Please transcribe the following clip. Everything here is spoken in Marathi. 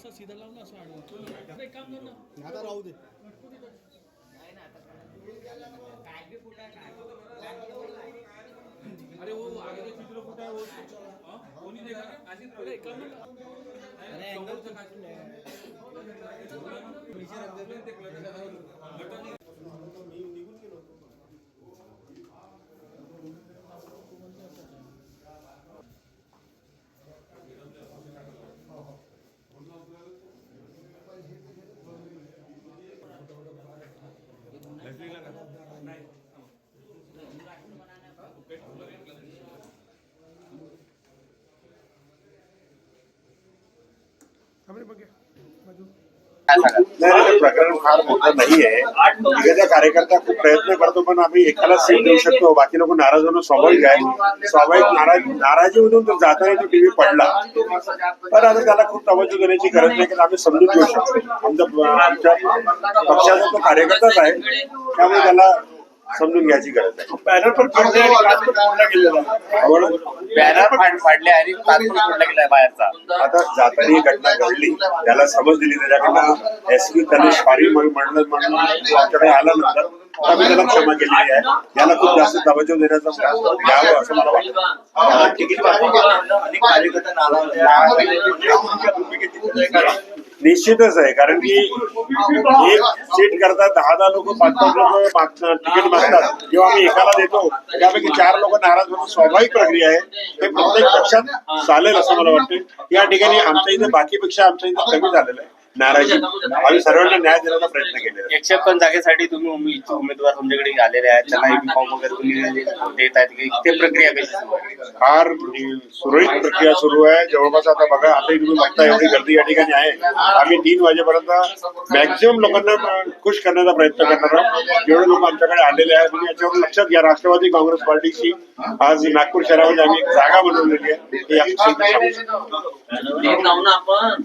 असं सीधा लावून असं आडवं अरे एक काम कर ना आता राहू दे. अरे वो आगे जो चित्र कुठं आहे? वो हाँ? कोणी देखा अरे काम ना प्रकरण फार मोठं नाही आहे कार्यकर्ता खूप प्रयत्न करतो पण आम्ही एकाला सीट देऊ शकतो बाकी लोक नाराज होणं स्वाभाविक आहे स्वाभाविक नाराज नाराजीमधून तो जाताना तो टीव्ही पडला पण आता त्याला खूप तवज्जो देण्याची गरज नाही कारण आम्ही समजून घेऊ शकतो आमचा आमच्या पक्षाचा तो कार्यकर्ताच आहे त्यामुळे त्याला समजून घ्यायची गरज आहे बॅनर पण आवड बॅनर फाडले आणि पासपोर्ट फोडला गेलाय बाहेरचा आता जाताना ही घटना घडली त्याला समज दिली त्याच्याकडनं एस पी तनिष पारी म्हणून म्हणलं म्हणून तो आमच्याकडे आला नंतर आम्ही त्याला क्षमा केलेली आहे याला खूप जास्त तवज्जो देण्याचा घ्यावं असं मला वाटतं तिकीट अनेक कार्यकर्ता निश्चितच आहे कारण की एक सीट करता दहा दहा लोक पाच पाच लोक तिकीट मागतात. जेव्हा आम्ही एकाला देतो त्यापैकी चार लोक नाराज होणं स्वाभाविक प्रक्रिया आहे. हे प्रत्येक पक्षात चालेल असं मला वाटतं या ठिकाणी आमच्या इथे बाकीपेक्षा आमच्या इथे कमी झालेलं आहे. नाराजी. आम्ही सर्वांना न्याय देण्याचा प्रयत्न आहे. एकशे पण जागेसाठी तुम्ही इच्छुक उमेदवार तुमच्याकडे आलेले आहेत. त्यांना फॉर्म वगैरे तुम्ही देत आहेत की ते प्रक्रिया कशी सुरू आहे? फार सुरळीत प्रक्रिया सुरू आहे. जवळपास आता बघा आताही तुम्ही बघता एवढी गर्दी या ठिकाणी आहे. आम्ही तीन वाजेपर्यंत मॅक्झिमम लोकांना खुश करण्याचा प्रयत्न करणार आहोत. जेवढे लोक आमच्याकडे आलेले आहेत म्हणजे याच्यावर लक्षात घ्या राष्ट्रवादी काँग्रेस पार्टीची आज नागपूर शहरामध्ये आम्ही एक जागा बनवलेली आहे. आपण